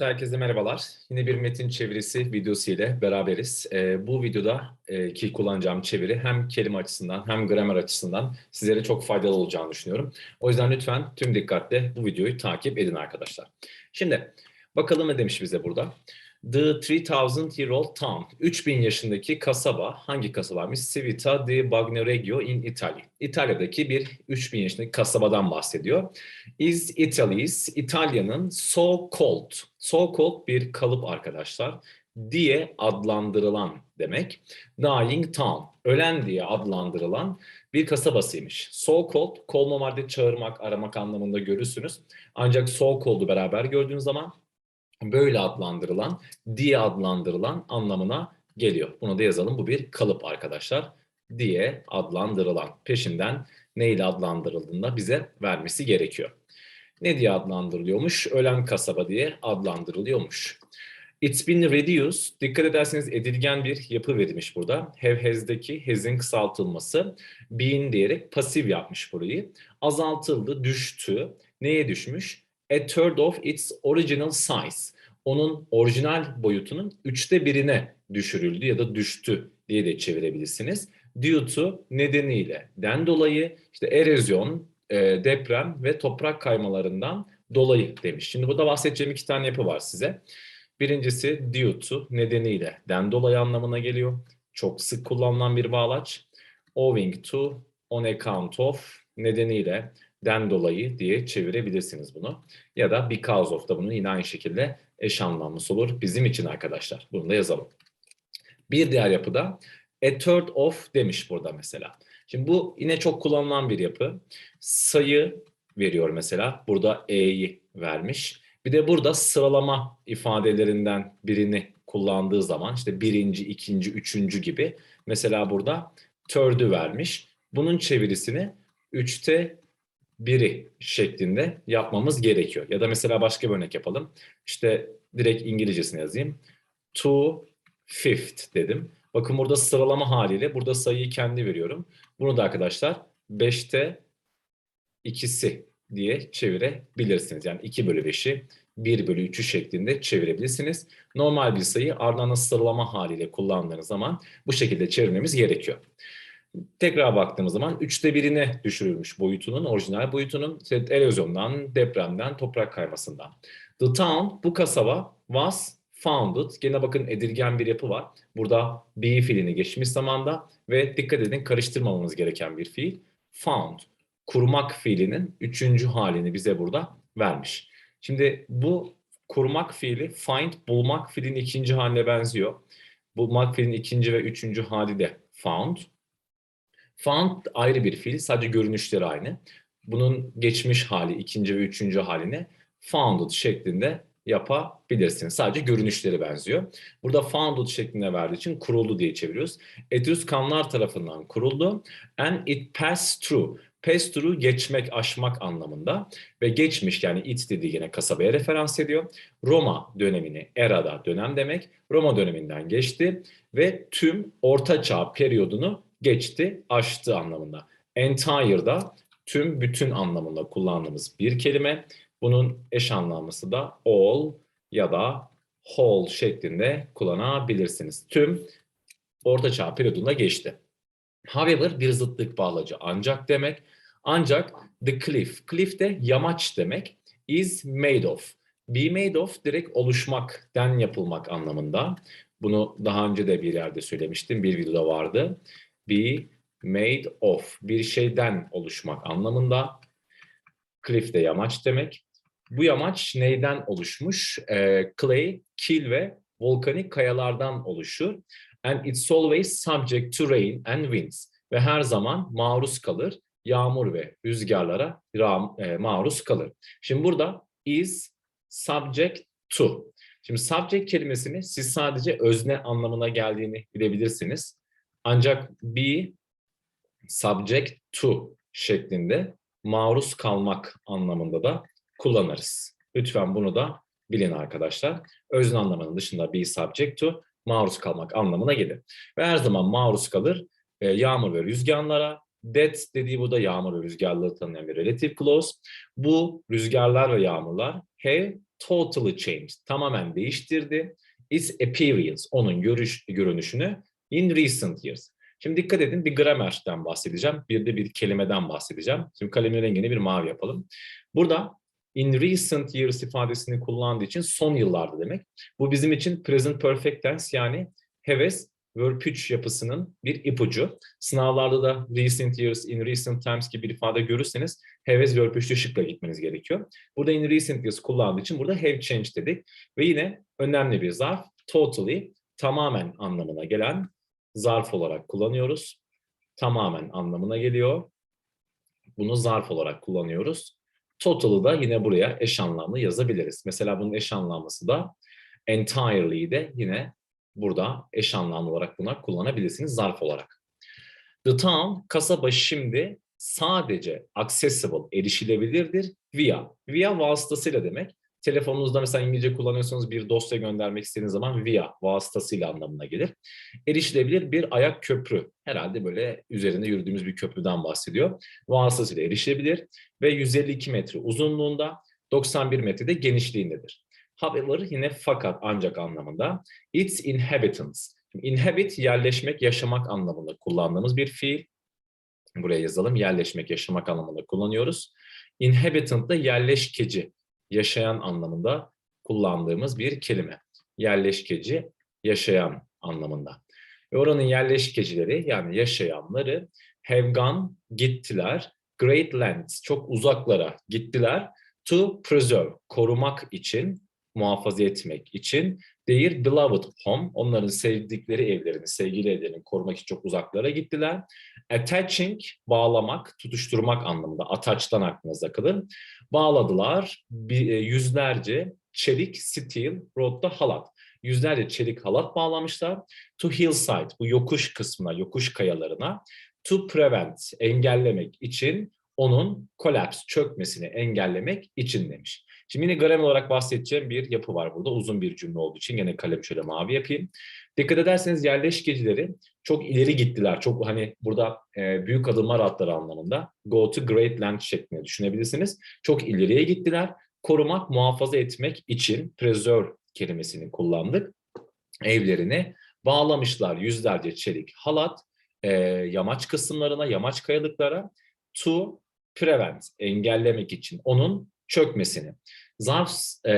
Herkese merhabalar. Yine bir metin çevirisi videosu ile beraberiz. Ee, bu videoda e, ki kullanacağım çeviri hem kelime açısından hem gramer açısından sizlere çok faydalı olacağını düşünüyorum. O yüzden lütfen tüm dikkatle bu videoyu takip edin arkadaşlar. Şimdi bakalım ne demiş bize burada. The 3000 year old town. 3000 yaşındaki kasaba. Hangi kasabaymış? Civita di Bagnoregio in Italy. İtalya'daki bir 3000 yaşındaki kasabadan bahsediyor. Is Italy's, İtalya'nın so called. So called bir kalıp arkadaşlar. Diye adlandırılan demek. Dying town. Ölen diye adlandırılan bir kasabasıymış. So called, call normalde çağırmak, aramak anlamında görürsünüz. Ancak so called'u beraber gördüğünüz zaman böyle adlandırılan, diye adlandırılan anlamına geliyor. Bunu da yazalım. Bu bir kalıp arkadaşlar. Diye adlandırılan. Peşinden neyle adlandırıldığında bize vermesi gerekiyor. Ne diye adlandırılıyormuş? Ölen kasaba diye adlandırılıyormuş. It's been reduced. Dikkat ederseniz edilgen bir yapı verilmiş burada. Have has'deki has'in kısaltılması. Been diyerek pasif yapmış burayı. Azaltıldı, düştü. Neye düşmüş? A third of its original size. Onun orijinal boyutunun üçte birine düşürüldü ya da düştü diye de çevirebilirsiniz. Due to nedeniyle, den dolayı işte erozyon, e, deprem ve toprak kaymalarından dolayı demiş. Şimdi burada bahsedeceğim iki tane yapı var size. Birincisi due to nedeniyle, den dolayı anlamına geliyor. Çok sık kullanılan bir bağlaç. Owing to, on account of nedeniyle, den dolayı diye çevirebilirsiniz bunu. Ya da because of da bunun yine aynı şekilde eş anlamlısı olur bizim için arkadaşlar. Bunu da yazalım. Bir diğer yapıda a third of demiş burada mesela. Şimdi bu yine çok kullanılan bir yapı. Sayı veriyor mesela. Burada e'yi vermiş. Bir de burada sıralama ifadelerinden birini kullandığı zaman işte birinci, ikinci, üçüncü gibi mesela burada third'ü vermiş. Bunun çevirisini üçte biri şeklinde yapmamız gerekiyor. Ya da mesela başka bir örnek yapalım. İşte direkt İngilizcesini yazayım. To fifth dedim. Bakın burada sıralama haliyle burada sayıyı kendi veriyorum. Bunu da arkadaşlar 5'te ikisi diye çevirebilirsiniz. Yani 2 bölü 5'i 1 bölü 3'ü şeklinde çevirebilirsiniz. Normal bir sayı ardından sıralama haliyle kullandığınız zaman bu şekilde çevirmemiz gerekiyor. Tekrar baktığımız zaman üçte birine düşürülmüş boyutunun, orijinal boyutunun işte erozyondan, depremden, toprak kaymasından. The town, bu kasaba was founded. Gene bakın edilgen bir yapı var. Burada be fiilini geçmiş zamanda ve dikkat edin karıştırmamamız gereken bir fiil. Found. Kurmak fiilinin üçüncü halini bize burada vermiş. Şimdi bu kurmak fiili find, bulmak fiilinin ikinci haline benziyor. Bulmak fiilinin ikinci ve üçüncü hali de found. Found ayrı bir fiil. Sadece görünüşleri aynı. Bunun geçmiş hali, ikinci ve üçüncü halini founded şeklinde yapabilirsiniz. Sadece görünüşleri benziyor. Burada founded şeklinde verdiği için kuruldu diye çeviriyoruz. Etruskanlar tarafından kuruldu. And it passed through. Pass through geçmek, aşmak anlamında ve geçmiş yani it dediği yine kasabaya referans ediyor. Roma dönemini, erada dönem demek. Roma döneminden geçti ve tüm orta çağ periyodunu geçti, aştı anlamında. Entire'da tüm bütün anlamında kullandığımız bir kelime. Bunun eş anlamlısı da all ya da whole şeklinde kullanabilirsiniz. Tüm orta çağ periyodunda geçti. However bir zıtlık bağlacı ancak demek. Ancak the cliff, cliff de yamaç demek. Is made of. Be made of direkt oluşmak, den yapılmak anlamında. Bunu daha önce de bir yerde söylemiştim. Bir videoda vardı be made of bir şeyden oluşmak anlamında. Cliff de yamaç demek. Bu yamaç neyden oluşmuş? E, clay, kil ve volkanik kayalardan oluşur. And it's always subject to rain and winds. Ve her zaman maruz kalır. Yağmur ve rüzgarlara e, maruz kalır. Şimdi burada is subject to. Şimdi subject kelimesini siz sadece özne anlamına geldiğini bilebilirsiniz. Ancak be subject to şeklinde maruz kalmak anlamında da kullanırız. Lütfen bunu da bilin arkadaşlar. Özne anlamının dışında be subject to maruz kalmak anlamına gelir. Ve her zaman maruz kalır e, yağmur ve rüzgarlara. That dediği burada yağmur ve rüzgarları tanıyan bir relative clause. Bu rüzgarlar ve yağmurlar have totally changed. Tamamen değiştirdi. Its appearance, onun görüş, görünüşünü in recent years. Şimdi dikkat edin bir gramerden bahsedeceğim. Bir de bir kelimeden bahsedeceğim. Şimdi kalemin rengini bir mavi yapalım. Burada in recent years ifadesini kullandığı için son yıllarda demek. Bu bizim için present perfect tense yani heves verb 3 yapısının bir ipucu. Sınavlarda da recent years, in recent times gibi bir ifade görürseniz heves verb 3'lü şıkla gitmeniz gerekiyor. Burada in recent years kullandığı için burada have changed dedik. Ve yine önemli bir zarf totally tamamen anlamına gelen zarf olarak kullanıyoruz. Tamamen anlamına geliyor. Bunu zarf olarak kullanıyoruz. Total'ı da yine buraya eş anlamlı yazabiliriz. Mesela bunun eş anlamlısı da entirely'yi de yine burada eş anlamlı olarak buna kullanabilirsiniz zarf olarak. The town, kasaba şimdi sadece accessible, erişilebilirdir via. Via vasıtasıyla demek. Telefonunuzda mesela İngilizce kullanıyorsanız bir dosya göndermek istediğiniz zaman via vasıtasıyla anlamına gelir. Erişilebilir bir ayak köprü. Herhalde böyle üzerinde yürüdüğümüz bir köprüden bahsediyor. Vasıtasıyla erişilebilir ve 152 metre uzunluğunda, 91 metrede genişliğindedir. However yine fakat ancak anlamında. Its inhabitants. İnhabit yerleşmek, yaşamak anlamında kullandığımız bir fiil. Buraya yazalım. Yerleşmek, yaşamak anlamında kullanıyoruz. Inhabitant da yerleşkeci, yaşayan anlamında kullandığımız bir kelime. Yerleşkeci, yaşayan anlamında. Ve oranın yerleşkecileri yani yaşayanları have gone, gittiler, great lengths, çok uzaklara gittiler to preserve, korumak için, muhafaza etmek için their beloved home, onların sevdikleri evlerini, sevgili evlerini korumak için çok uzaklara gittiler. Attaching, bağlamak, tutuşturmak anlamında. Attach'tan aklınıza kalın. Bağladılar bir, e, yüzlerce çelik steel rodda halat. Yüzlerce çelik halat bağlamışlar. To hillside, bu yokuş kısmına, yokuş kayalarına. To prevent, engellemek için onun collapse, çökmesini engellemek için demiş. Şimdi yine gramer olarak bahsedeceğim bir yapı var burada. Uzun bir cümle olduğu için gene kalem şöyle mavi yapayım. Dikkat ederseniz yerleşkecileri çok ileri gittiler. Çok hani burada e, büyük adımlar atları anlamında. Go to great land şeklinde düşünebilirsiniz. Çok ileriye gittiler. Korumak, muhafaza etmek için preserve kelimesini kullandık. Evlerini bağlamışlar yüzlerce çelik halat e, yamaç kısımlarına, yamaç kayalıklara to prevent, engellemek için onun çökmesini. Zarf e,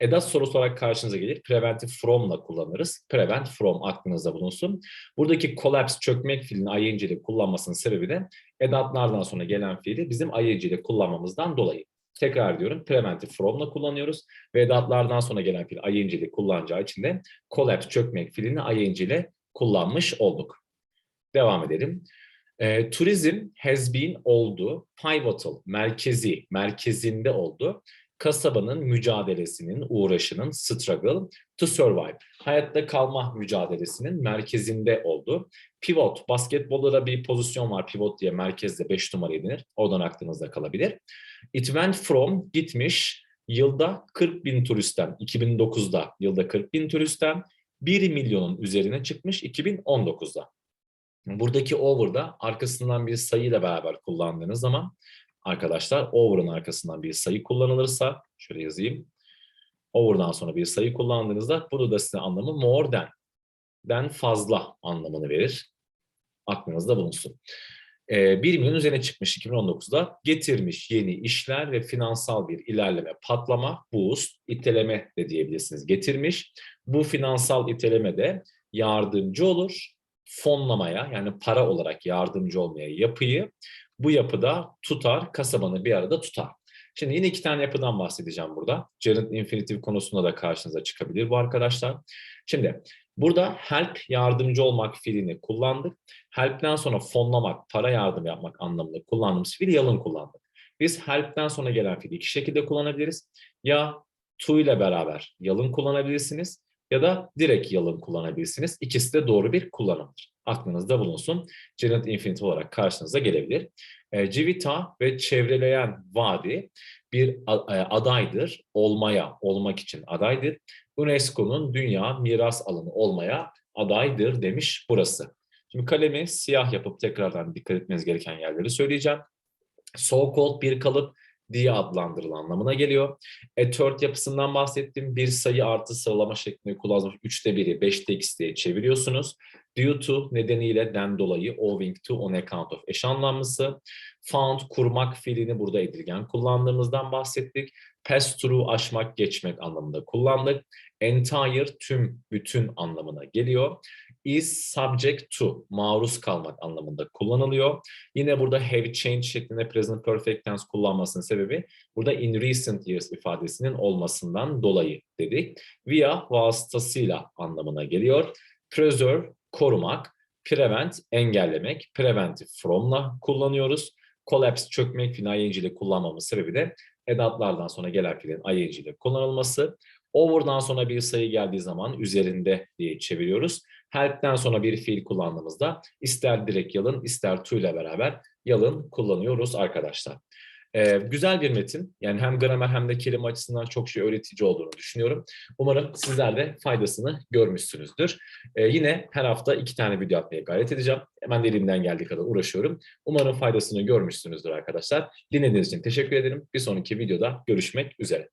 edat sorusu olarak karşınıza gelir. Preventive from'la kullanırız. Prevent from aklınızda bulunsun. Buradaki collapse, çökmek fiilini ing ile kullanmasının sebebi de edatlardan sonra gelen fiili bizim ing ile kullanmamızdan dolayı. Tekrar diyorum preventive from'la kullanıyoruz ve edatlardan sonra gelen fiil ing ile kullanacağı için de collapse, çökmek fiilini ing ile kullanmış olduk. Devam edelim. E, turizm has been oldu, pivotal, merkezi, merkezinde oldu. Kasabanın mücadelesinin, uğraşının, struggle to survive, hayatta kalma mücadelesinin merkezinde oldu. Pivot, basketbolda da bir pozisyon var, pivot diye merkezde 5 numara denir. Oradan aklınızda kalabilir. It went from, gitmiş, yılda 40 bin turistten, 2009'da yılda 40 bin turistten 1 milyonun üzerine çıkmış 2019'da. Buradaki over'da arkasından bir sayıyla beraber kullandığınız zaman arkadaşlar over'ın arkasından bir sayı kullanılırsa şöyle yazayım. Over'dan sonra bir sayı kullandığınızda bunu da size anlamı more than den fazla anlamını verir. Aklınızda bulunsun. Ee, 1 milyon üzerine çıkmış 2019'da getirmiş yeni işler ve finansal bir ilerleme, patlama, boost, iteleme de diyebilirsiniz getirmiş. Bu finansal iteleme de yardımcı olur fonlamaya yani para olarak yardımcı olmaya yapıyı bu yapıda tutar, kasabanı bir arada tutar. Şimdi yine iki tane yapıdan bahsedeceğim burada. Gerund infinitive konusunda da karşınıza çıkabilir bu arkadaşlar. Şimdi burada help yardımcı olmak fiilini kullandık. Help'ten sonra fonlamak, para yardım yapmak anlamında kullandığımız fiili yalın kullandık. Biz help'ten sonra gelen fiili iki şekilde kullanabiliriz. Ya to ile beraber yalın kullanabilirsiniz ya da direkt yalın kullanabilirsiniz. İkisi de doğru bir kullanımdır. Aklınızda bulunsun. Gerund infinitive olarak karşınıza gelebilir. E, Civita ve çevreleyen vadi bir e, adaydır. Olmaya, olmak için adaydır. UNESCO'nun dünya miras alanı olmaya adaydır demiş burası. Şimdi kalemi siyah yapıp tekrardan dikkat etmeniz gereken yerleri söyleyeceğim. So called bir kalıp diye adlandırılan anlamına geliyor. A third yapısından bahsettim. Bir sayı artı sıralama şeklinde kullanılmış. Üçte biri, beşte x diye çeviriyorsunuz. Due to nedeniyle den dolayı, owing to, on account of eş anlamlısı. Found, kurmak fiilini burada edilgen kullandığımızdan bahsettik. Pass through, aşmak, geçmek anlamında kullandık. Entire, tüm, bütün anlamına geliyor. Is subject to, maruz kalmak anlamında kullanılıyor. Yine burada have changed şeklinde present perfect tense kullanmasının sebebi burada in recent years ifadesinin olmasından dolayı dedik. Via vasıtasıyla anlamına geliyor. Preserve, korumak. Prevent, engellemek. Preventive from'la kullanıyoruz. Collapse, çökmek fiili ing ile kullanmamız sebebi de edatlardan sonra gelen fiilin ing ile kullanılması. Over'dan sonra bir sayı geldiği zaman üzerinde diye çeviriyoruz. Help'ten sonra bir fiil kullandığımızda ister direkt yalın ister to ile beraber yalın kullanıyoruz arkadaşlar. Ee, güzel bir metin. Yani hem gramer hem de kelime açısından çok şey öğretici olduğunu düşünüyorum. Umarım sizler de faydasını görmüşsünüzdür. Ee, yine her hafta iki tane video atmaya gayret edeceğim. Hemen de elimden geldiği kadar uğraşıyorum. Umarım faydasını görmüşsünüzdür arkadaşlar. Dinlediğiniz için teşekkür ederim. Bir sonraki videoda görüşmek üzere.